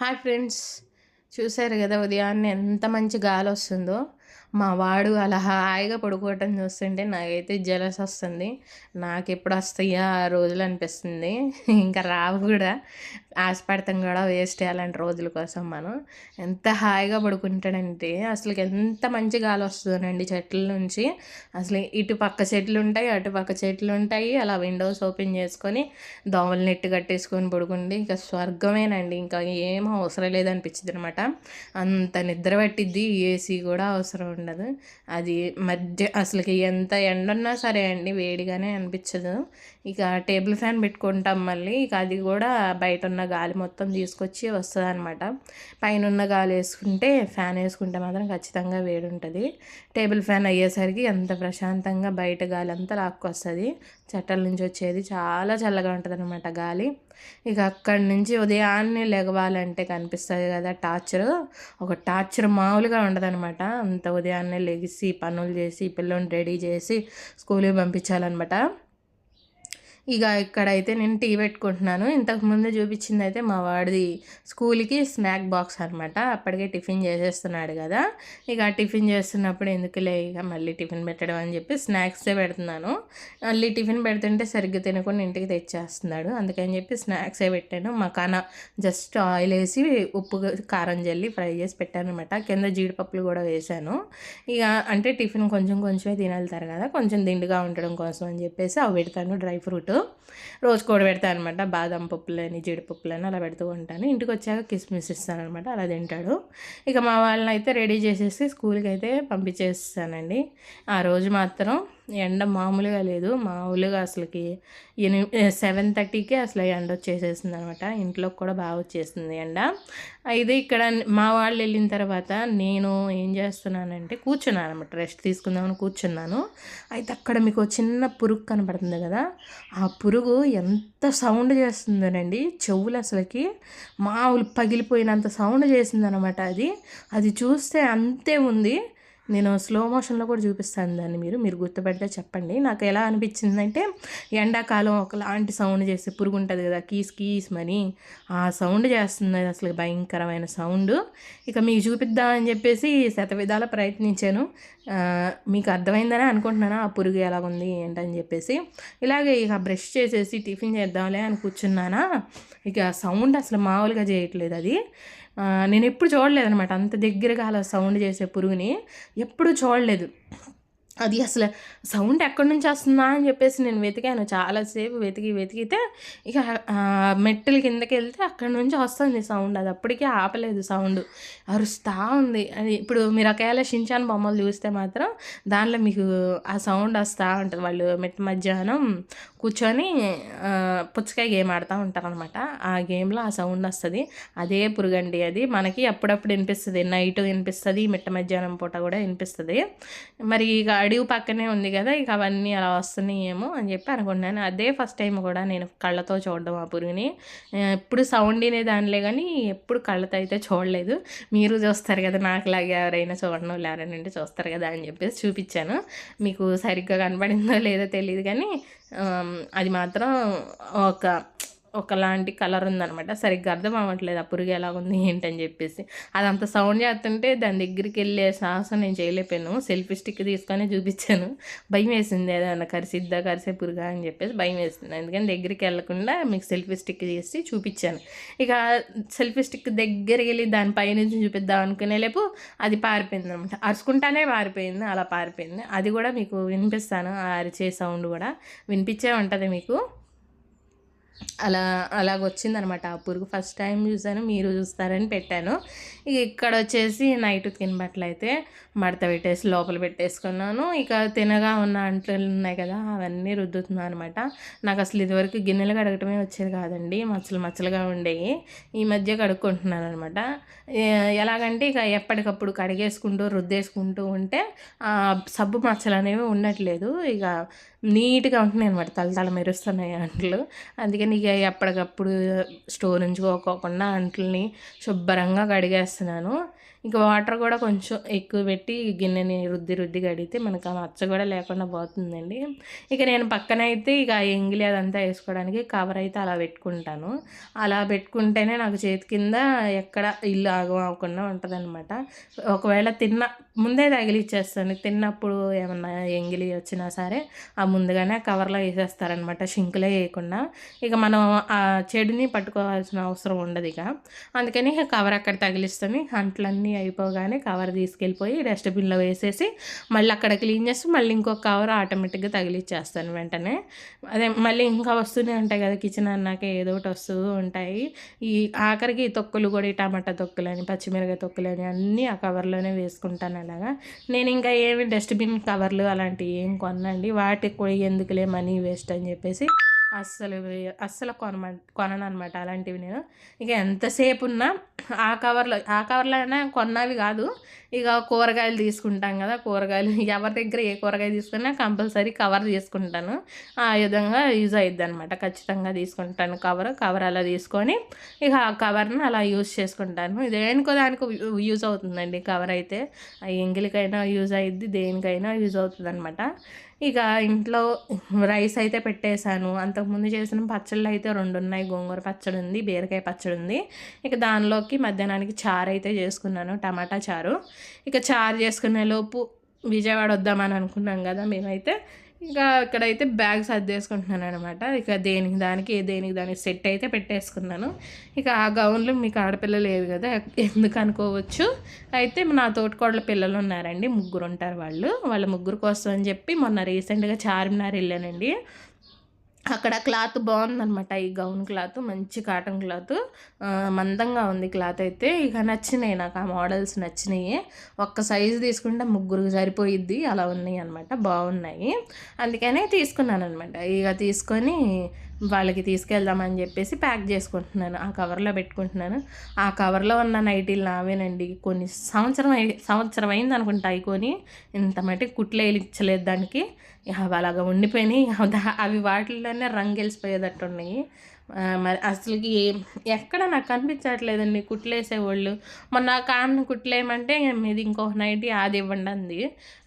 Hi friends చూసారు కదా ఉదయాన్నే ఎంత మంచి గాలి వస్తుందో. మా వాడు అలా హాయిగా పడుకోవటం చూస్తుంటే నాకైతే జలస్ వస్తుంది. నాకు ఎప్పుడు వస్తాయా ఆ రోజులు అనిపిస్తుంది. ఇంకా రావు కూడా ఆశపడతాం కూడా వేస్ట్ అలాంటి రోజుల కోసం మనం. ఎంత హాయిగా పడుకుంటాడంటే అసలు ఎంత మంచి గాలి వస్తుందండి చెట్ల నుంచి. అసలు ఇటు పక్క చెట్లు ఉంటాయి అటు పక్క చెట్లు ఉంటాయి. అలా విండోస్ ఓపెన్ చేసుకొని దోమలు నెట్టు కట్టేసుకొని పడుకుంటే ఇంకా స్వర్గమేనండి. ఇంకా ఏం అవసరం లేదనిపించింది అనమాట అంత నిద్ర పట్టిద్ది ఏసీ కూడా అవసరం. ఉండదు. అది మధ్య అసలుకి ఎంత ఎండ ఉన్నా సరే అండి వేడిగానే అనిపించదు. ఇక టేబుల్ ఫ్యాన్ పెట్టుకుంటాం మళ్ళీ ఇక అది కూడా బయట ఉన్న గాలి మొత్తం తీసుకొచ్చి వస్తుంది అనమాట పైన ఉన్న గాలి వేసుకుంటే ఫ్యాన్ వేసుకుంటే మాత్రం ఖచ్చితంగా వేడి ఉంటుంది టేబుల్ ఫ్యాన్ అయ్యేసరికి ఎంత ప్రశాంతంగా బయట గాలి అంతా లాక్కొస్తుంది. చెట్టల నుంచి వచ్చేది చాలా చల్లగా ఉంటుంది అనమాట గాలి. ఇక అక్కడి నుంచి ఉదయాన్నే లెగవాలంటే కనిపిస్తుంది కదా టార్చర్. ఒక టార్చర్ మామూలుగా ఉండదనమాట అంత ఉదయాన్నే లెగిసి పనులు చేసి పిల్లల్ని రెడీ చేసి స్కూల్కి పంపించాలన్నమాట. ఇక ఇక్కడైతే నేను టీ పెట్టుకుంటున్నాను. ఇంతకు ముందు చూపించింది అయితే మా వాడిది స్కూల్కి స్నాక్ బాక్స్ అనమాట అప్పటికే టిఫిన్ చేసేస్తున్నాడు కదా. ఇక టిఫిన్ చేస్తున్నప్పుడు ఎందుకులే ఇక మళ్ళీ టిఫిన్ పెట్టడం అని చెప్పి స్నాక్సే పెడుతున్నాను. మళ్ళీ టిఫిన్ పెడుతుంటే సరిగ్గా తినకుండా ఇంటికి తెచ్చేస్తున్నాడు. అందుకని చెప్పి స్నాక్సే పెట్టాను. మకాన జస్ట్ ఆయిల్ వేసి ఉప్పు కారం జల్లి ఫ్రై చేసి పెట్టాను అనమాట కింద జీడిపప్పులు కూడా వేశాను. ఇక అంటే టిఫిన్ కొంచెం కొంచెమే తినగలుగుతారు కదా కొంచెం దిండుగా ఉండడం కోసం అని చెప్పేసి అవి పెడతాను. డ్రై ఫ్రూట్ రోజు కూడా పెడతాను అనమాట బాదం పప్పులని జీడిపప్పులని అలా పెడుతూ ఉంటాను. ఇంటికి వచ్చాక కిస్మిస్ ఇస్తాను అనమాట అలా తింటాడు. ఇక మా వాళ్ళని అయితే రెడీ చేసేసి స్కూల్కి అయితే పంపించేస్తానండి. ఆ రోజు మాత్రం ఎండ మామూలుగా లేదు. మామూలుగా అసలుకి ఎని సెవెన్ థర్టీకే అసలు ఎండ వచ్చేసేసింది అనమాట ఇంట్లోకి కూడా బాగా వచ్చేసింది ఎండ. అయితే ఇక్కడ మా వాళ్ళు వెళ్ళిన తర్వాత నేను ఏం చేస్తున్నానంటే కూర్చున్నాను అనమాట రెస్ట్ తీసుకుందామని కూర్చున్నాను. అయితే అక్కడ మీకు చిన్న పురుగు కనపడుతుంది కదా? ఆ పురుగు ఎంత సౌండ్ చేస్తుందోనండి. చెవులు అసలుకి మామూలు పగిలిపోయినంత సౌండ్ చేసిందనమాట అది. అది చూస్తే అంతే ఉంది. నేను స్లో మోషన్లో కూడా చూపిస్తాను దాన్ని మీరు. మీరు గుర్తుపెడితే చెప్పండి. నాకు ఎలా అనిపించిందంటే ఎండాకాలం ఒకలాంటి సౌండ్ చేస్తే పురుగు ఉంటుంది కదా కీస్ కీస్ మని. ఆ సౌండ్ చేస్తుంది అసలు భయంకరమైన సౌండ్ ఇక మీకు చూపిద్దామని చెప్పేసి శత విధాల ప్రయత్నించాను మీకు అర్థమైందని అనుకుంటున్నాను? ఆ పురుగు ఎలాగుంది? ఏంటని చెప్పేసి. ఇలాగే ఇక బ్రష్ చేసేసి టిఫిన్ చేద్దాంలే అని కూర్చున్నానా? ఇక సౌండ్ అసలు మామూలుగా చేయట్లేదు అది. నేను ఎప్పుడు చూడలేదనమాట అంత దగ్గరగా అలా సౌండ్ చేసే పురుగుని ఎప్పుడు చూడలేదు. అది అసలు సౌండ్ ఎక్కడి నుంచి వస్తుందా అని చెప్పేసి నేను వెతికాను. చాలాసేపు వెతికి వెతికితే ఇక మెట్టల కిందకి వెళ్తే అక్కడి నుంచి వస్తుంది సౌండ్. అది అప్పటికే ఆపలేదు సౌండ్. అరుస్తూ ఉంది. అది ఇప్పుడు మీరు ఒకవేళ షించాన్ బొమ్మలు చూస్తే మాత్రం దానిలో మీకు ఆ సౌండ్ వస్తూ ఉంటుంది. వాళ్ళు మెట్ట మధ్యాహ్నం కూర్చొని పుచ్చకాయ గేమ్ ఆడుతూ ఉంటారనమాట ఆ గేమ్లో ఆ సౌండ్ వస్తుంది. అదే పురుగండి అది. మనకి అప్పుడప్పుడు వినిపిస్తుంది. నైట్ వినిపిస్తుంది. మిట్ట మధ్యాహ్నం పూట కూడా వినిపిస్తుంది. మరి ఇక అడవి పక్కనే ఉంది కదా ఇక అవన్నీ అలా వస్తున్నాయేమో అని చెప్పి అనుకున్నాను అదే ఫస్ట్ టైం కూడా నేను కళ్ళతో చూడడం ఆ పురుగుని. ఎప్పుడు సౌండ్ వినే దానిలే కానీ ఎప్పుడు కళ్ళతో అయితే చూడలేదు. మీరు చూస్తారు కదా నాకులాగే ఎవరైనా చూడడం లేరనంటే చూస్తారు కదా అని చెప్పేసి చూపించాను. మీకు సరిగ్గా కనబడిందో లేదో తెలియదు కానీ అది మాత్రం ఒక ఒకలాంటి కలర్ ఉందనమాట సరిగ్గా అర్థం అవ్వట్లేదు ఆ పురుగు ఎలా ఉంది ఏంటని చెప్పేసి. అదంత సౌండ్ చేస్తుంటే దాని దగ్గరికి వెళ్ళే సాహసం నేను చేయలేకపోయాను. సెల్ఫీ స్టిక్ తీసుకొని చూపించాను. భయం వేసింది ఏదైనా కరిసిద్దా కరిసే పురుగా అని చెప్పేసి భయం వేసింది. అందుకని దగ్గరికి వెళ్ళకుండా మీకు సెల్ఫీ స్టిక్ చేసి చూపించాను. ఇక సెల్ఫీ స్టిక్ దగ్గరికి వెళ్ళి దాని పైనుంచి చూపిద్దాం అనుకునే లేపు అది పారిపోయింది అనమాట అరుచుకుంటానే పారిపోయింది అలా పారిపోయింది. అది కూడా మీకు వినిపిస్తాను ఆ అరిచే సౌండ్ కూడా. వినిపించే ఉంటుంది మీకు. అలా అలాగొచ్చిందనమాట. ఆ పురుగు ఫస్ట్ టైం చూసాను మీరు చూస్తారని పెట్టాను. ఇక ఇక్కడ వచ్చేసి నైట్ తిన అయితే మడత పెట్టేసి లోపల పెట్టేసుకున్నాను. ఇక తినగా ఉన్న అంట్లు ఉన్నాయి కదా అవన్నీ రుద్దుతున్నాను అనమాట నాకు అసలు ఇదివరకు గిన్నెలు కడగటమే వచ్చేది కాదండి. మచ్చలు మచ్చలుగా ఉండేవి ఈ మధ్య కడుక్కుంటున్నాను అనమాట ఎలాగంటే ఇక ఎప్పటికప్పుడు కడిగేసుకుంటూ రుద్దేసుకుంటూ ఉంటే సబ్బు మచ్చలు అనేవి ఉండట్లేదు. ఇక నీట్గా ఉంటున్నాయి అనమాట తలతల మెరుస్తున్నాయి అంట్లు. అందుకని ఇక ఎప్పటికప్పుడు స్టోర్ ఉంచుకోకుండా అంట్లని శుభ్రంగా కడిగేస్తున్నాను. ఇంకా వాటర్ కూడా కొంచెం ఎక్కువ పెట్టి గిన్నెని రుద్ది రుద్ది కడిగితే మనకు ఆ మచ్చ కూడా లేకుండా పోతుందండి. ఇక నేను పక్కన అయితే ఇక ఎంగిలి అదంతా వేసుకోవడానికి కవర్ అయితే అలా పెట్టుకుంటాను. అలా పెట్టుకుంటేనే నాకు చేతి కింద ఎక్కడ ఇల్లు ఆగం అవ్వకుండా ఉంటుంది అనమాట ఒకవేళ తిన్న ముందే తగిలిచ్చేస్తాను. తిన్నప్పుడు ఏమన్నా ఎంగిలి వచ్చినా సరే ఆ ముందుగానే కవర్లో వేసేస్తారనమాట షింకులే వేయకుండా. ఇక మనం ఆ చెడుని పట్టుకోవాల్సిన అవసరం ఉండదు ఇక. అందుకని కవర్ అక్కడ తగిలిస్తాను. అంట్లన్నీ అయిపోగానే కవర్ తీసుకెళ్ళిపోయి డస్ట్బిన్లో వేసేసి మళ్ళీ అక్కడ క్లీన్ చేసి మళ్ళీ ఇంకొక కవర్ ఆటోమేటిక్గా తగిలిచ్చేస్తాను వెంటనే. అదే మళ్ళీ ఇంకా వస్తూనే ఉంటాయి కదా కిచెన్ అన్నాక ఏదో ఒకటి వస్తూ ఉంటాయి. ఈ ఆఖరికి తొక్కులు కూడా ఈ టమాటా తొక్కులని పచ్చిమిరకాయ తొక్కులని అన్నీ ఆ కవర్లోనే వేసుకుంటాను అలాగా. నేను ఇంకా ఏమి డస్ట్బిన్ కవర్లు అలాంటివి ఏం కొనండి వాటికి కూడా ఎందుకులే మనీ వేస్ట్ అని చెప్పేసి అస్సలు అస్సలు కొనమ కొనను అనమాట అలాంటివి నేను. ఇక ఎంతసేపు ఉన్నా ఆ కవర్లో ఆ కవర్లో అయినా కొన్నవి కాదు. ఇక కూరగాయలు తీసుకుంటాం కదా కూరగాయలు ఎవరి దగ్గర ఏ కూరగాయ తీసుకున్నా కంపల్సరీ కవర్ తీసుకుంటాను. ఆ విధంగా యూజ్ అవుద్ది అనమాట ఖచ్చితంగా తీసుకుంటాను కవర్ కవర్ అలా తీసుకొని ఇక ఆ కవర్ని అలా యూజ్ చేసుకుంటాను. దేనికో దానికి యూజ్ అవుతుందండి కవర్ అయితే. ఎంగిలికైనా యూజ్ అయ్యిద్ది దేనికైనా యూజ్ అవుతుంది అనమాట ఇక ఇంట్లో రైస్ అయితే పెట్టేశాను. అంతకుముందు చేసిన పచ్చళ్ళు అయితే రెండు ఉన్నాయి. గోంగూర పచ్చడి ఉంది బీరకాయ పచ్చడి ఉంది. ఇక దానిలోకి మధ్యాహ్నానికి చారు అయితే చేసుకున్నాను టమాటా చారు. ఇక చారు చేసుకునే లోపు విజయవాడ వద్దామని అనుకున్నాం కదా మేమైతే. ఇంకా ఇక్కడైతే బ్యాగ్ సర్దేసుకుంటున్నాను అనమాట ఇక దేనికి దానికి దేనికి దానికి సెట్ అయితే పెట్టేసుకున్నాను. ఇక ఆ గౌన్లు మీకు ఆడపిల్ల లేదు కదా ఎందుకు అనుకోవచ్చు? అయితే నా తోటికోడల పిల్లలు ఉన్నారండి ముగ్గురు ఉంటారు వాళ్ళు. వాళ్ళ ముగ్గురు కోసం అని చెప్పి మొన్న రీసెంట్గా చార్మినార్ వెళ్ళానండి. అక్కడ క్లాత్ బాగుందనమాట ఈ గౌన్ క్లాత్ మంచి కాటన్ క్లాత్. మందంగా ఉంది క్లాత్ అయితే. ఇక నచ్చినాయి నాకు ఆ మోడల్స్ నచ్చినాయి. ఒక్క సైజు తీసుకుంటే ముగ్గురికి సరిపోయిద్ది. అలా ఉన్నాయి అనమాట బాగున్నాయి. అందుకనే తీసుకున్నాను అనమాట ఇక తీసుకొని వాళ్ళకి తీసుకెళ్దామని చెప్పేసి ప్యాక్ చేసుకుంటున్నాను. ఆ కవర్లో పెట్టుకుంటున్నాను. ఆ కవర్లో ఉన్న నైటీలు నావేనండి. కొన్ని సంవత్సరం సంవత్సరం అయింది అనుకుంటా అవి కొని ఇంత మట్టి కుట్లు వేయించలేదు దానికి. అవి అలాగ ఉండిపోయినాయి. అవి వాటిల్లోనే రంగు వెళ్ళిపోయేటట్టు ఉన్నాయి. మరి అసలుకి ఎక్కడ నాకు కనిపించట్లేదండి కుట్లేసేవాళ్ళు. మొన్న కాన్న కుట్లేయమంటే మీది ఇంకో నైటీ ఆది ఇవ్వండి అంది.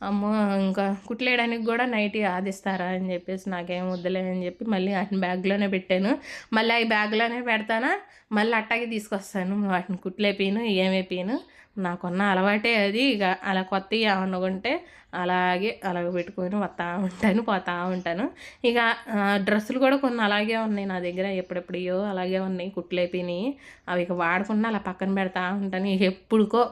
అమ్మో ఇంకా కుట్లేయడానికి కూడా నైటీ ఆదిస్తారా అని చెప్పేసి నాకేం వద్దులే అని చెప్పి మళ్ళీ వాటిని బ్యాగ్లోనే పెట్టాను. మళ్ళీ ఆ బ్యాగ్లోనే పెడతానా? మళ్ళీ అట్టాగే తీసుకొస్తాను. వాటిని కుట్లేపీను ఏమేపీను నాకున్న అలవాటే అది. ఇక అలా కొత్తవి ఏమన్నా కొంటే అలాగే అలాగ పెట్టుకొని వస్తూ ఉంటాను పోతూ ఉంటాను. ఇక డ్రెస్సులు కూడా కొన్ని అలాగే ఉన్నాయి నా దగ్గర. ఎప్పుడెప్పుడో అలాగే ఉన్నాయి కుట్లైపోయినాయి. అవి ఇక వాడకుండా అలా పక్కన పెడతా ఉంటాను. ఎప్పుడుకో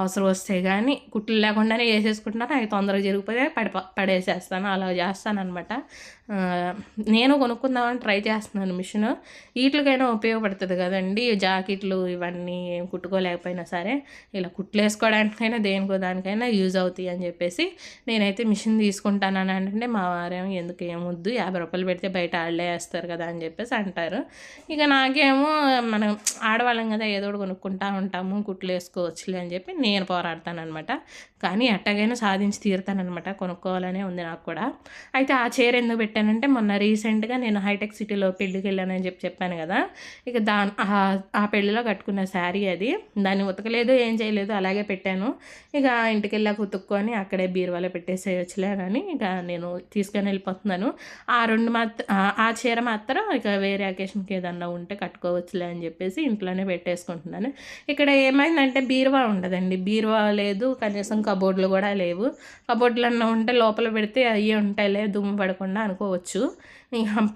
అవసరం వస్తే కానీ కుట్లు లేకుండానే వేసేసుకుంటున్నాను. అవి తొందరగా జరిగిపోతే పడి పడేసేస్తాను. అలా చేస్తాను అనమాట నేను కొనుక్కుందామని ట్రై చేస్తున్నాను మిషన్. వీటికైనా ఉపయోగపడుతుంది కదండి. జాకెట్లు ఇవన్నీ ఏం కుట్టుకోలేకపోయినా సరే ఇలా కుట్లు వేసుకోవడానికైనా దేనికో దానికైనా యూజ్ అవుతాయి అని చెప్పేసి నేనైతే మిషన్ తీసుకుంటానని అంటే మా వారేమో ఎందుకు ఏమొద్దు యాభై రూపాయలు పెడితే బయట ఆడలే వేస్తారు కదా అని చెప్పేసి అంటారు. ఇక నాకేమో మనం ఆడవాళ్ళం కదా ఏదో ఒకటి కొనుక్కుంటా ఉంటాము కుట్లు వేసుకోవచ్చులే అని చెప్పి చెప్పి నేను పోరాడతానమాట కానీ ఎట్టగైనా సాధించి తీరుతానమాట కొనుక్కోవాలనే ఉంది నాకు కూడా. అయితే ఆ చీర ఎందుకు పెట్టానంటే మొన్న రీసెంట్గా నేను హైటెక్ సిటీలో పెళ్ళికి వెళ్ళానని చెప్పి చెప్పాను కదా. ఇక దా ఆ పెళ్ళిలో కట్టుకున్న శారీ అది. దాన్ని ఉతకలేదు ఏం చేయలేదు అలాగే పెట్టాను. ఇక ఇంటికి వెళ్ళాక ఉతుక్కొని అక్కడే బీరువాలో పెట్టేసేయచ్చులే అని ఇక నేను తీసుకొని వెళ్ళిపోతున్నాను. ఆ రెండు మాత్రం ఆ చీర మాత్రం ఇక వేరే అకేషన్కి ఏదన్నా ఉంటే కట్టుకోవచ్చులే అని చెప్పేసి ఇంట్లోనే పెట్టేసుకుంటున్నాను. ఇక్కడ ఏమైందంటే బీరువా ఉండదు. కదండి. బీరువా లేదు కనీసం కబోర్డులు కూడా లేవు. కబోర్డులు అన్న ఉంటే లోపల పెడితే అయ్యే ఉంటాయిలే దుమ్ము పడకుండా అనుకోవచ్చు.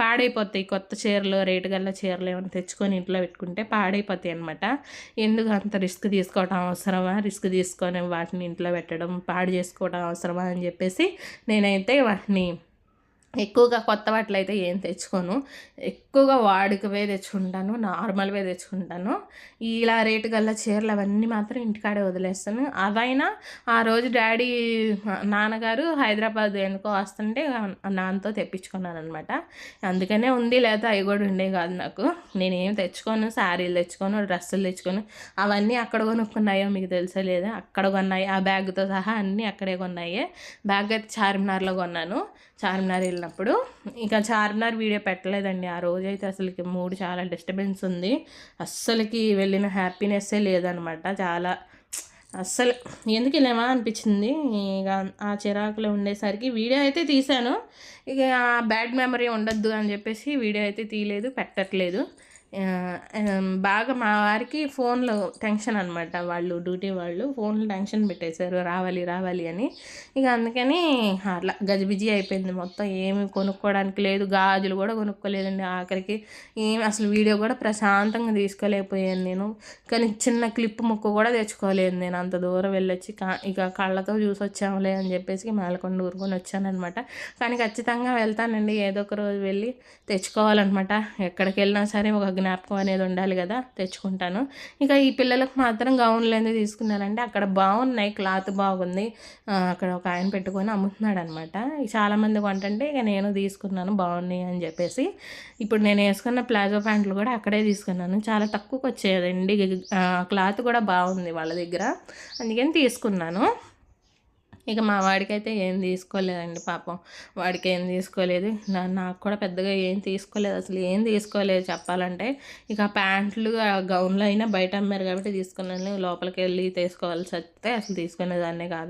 పాడైపోతాయి కొత్త చీరలు రేటు గల్ల చీరలు ఏమైనా తెచ్చుకొని ఇంట్లో పెట్టుకుంటే పాడైపోతాయి అనమాట ఎందుకు అంత రిస్క్ తీసుకోవడం అవసరమా? రిస్క్ తీసుకొని వాటిని ఇంట్లో పెట్టడం పాడు చేసుకోవడం అవసరమా అని చెప్పేసి నేనైతే వాటిని ఎక్కువగా కొత్త బట్టలు అయితే ఏం తెచ్చుకోను. ఎక్కువగా వాడుకవే తెచ్చుకుంటాను నార్మల్వే తెచ్చుకుంటాను. ఇలా రేటు గల్ల చీరలు అవన్నీ మాత్రం ఇంటికాడే వదిలేస్తాను. అదైనా ఆ రోజు డాడీ నాన్నగారు హైదరాబాద్ ఎందుకో వస్తుంటే నాన్నతో తెప్పించుకున్నాను అనమాట అందుకనే ఉంది లేదా అవి కూడా ఉండే కాదు నాకు. నేనేం తెచ్చుకోను శారీలు తెచ్చుకోను డ్రెస్సులు తెచ్చుకోను. అవన్నీ అక్కడ కొనుక్కున్నాయో మీకు తెలుసా లేదా అక్కడ కొన్నాయి. ఆ బ్యాగ్తో సహా అన్నీ అక్కడే కొన్నాయి. బ్యాగ్ అయితే చార్మినార్లో కొన్నాను. చార్మినార్ వెళ్ళినప్పుడు. ఇంకా చార్మినార్ వీడియో పెట్టలేదండి. ఆ రోజైతే అసలుకి మూడు చాలా డిస్టర్బెన్స్ ఉంది. అస్సలకి వెళ్ళిన హ్యాపీనెస్సే లేదనమాట. చాలా అస్సలు ఎందుకు వెళ్ళామా అనిపించింది. ఇక ఆ చిరాకులో ఉండేసరికి వీడియో అయితే తీశాను. ఇక ఆ బ్యాడ్ మెమరీ ఉండొద్దు అని చెప్పేసి వీడియో అయితే తీయలేదు పెట్టట్లేదు. బాగా మా వారికి ఫోన్లో టెన్షన్ అనమాట వాళ్ళు డ్యూటీ వాళ్ళు ఫోన్లో టెన్షన్ పెట్టేశారు. రావాలి రావాలి అని. ఇక అందుకని అట్లా గజిబిజి అయిపోయింది మొత్తం. ఏమి కొనుక్కోవడానికి లేదు. గాజులు కూడా కొనుక్కోలేదండి ఆఖరికి. ఏమి అసలు వీడియో కూడా ప్రశాంతంగా తీసుకోలేకపోయాను నేను. కానీ చిన్న క్లిప్ ముక్క కూడా తెచ్చుకోలేదు నేను. అంత దూరం వెళ్ళొచ్చి కా- ఇక కళ్ళతో చూసి వచ్చాములే అని చెప్పేసి మేలకొండ ఊరుకొని వచ్చానమాట కానీ ఖచ్చితంగా వెళ్తానండి. ఏదో ఒక రోజు వెళ్ళి తెచ్చుకోవాలన్నమాట. ఎక్కడికి వెళ్ళినా సరే ఒక జ్ఞాపకం అనేది ఉండాలి కదా తెచ్చుకుంటాను. ఇక ఈ పిల్లలకు మాత్రం గౌన్లు అనేది తీసుకున్నానంటే అక్కడ బాగున్నాయి క్లాత్ బాగుంది. అక్కడ ఒక ఆయన పెట్టుకొని అమ్ముతున్నాడు అనమాట చాలామంది కొంటంటే ఇక నేను తీసుకున్నాను బాగున్నాయి అని చెప్పేసి. ఇప్పుడు నేను వేసుకున్న ప్లాజో ప్యాంట్లు కూడా అక్కడే తీసుకున్నాను. చాలా తక్కువకి వచ్చేదండి క్లాత్ కూడా బాగుంది వాళ్ళ దగ్గర. అందుకని తీసుకున్నాను. ఇక మా వాడికైతే ఏం తీసుకోలేదండి పాపం. వాడికి ఏం తీసుకోలేదు నాకు కూడా పెద్దగా ఏం తీసుకోలేదు. అసలు ఏం తీసుకోలేదు చెప్పాలంటే. ఇక ప్యాంట్లు ఆ గౌన్లు అయినా బయట అమ్మారు కాబట్టి తీసుకున్నాను. లోపలికి వెళ్ళి తీసుకోవాల్సి వస్తే అసలు తీసుకునేదాన్నే కాదు.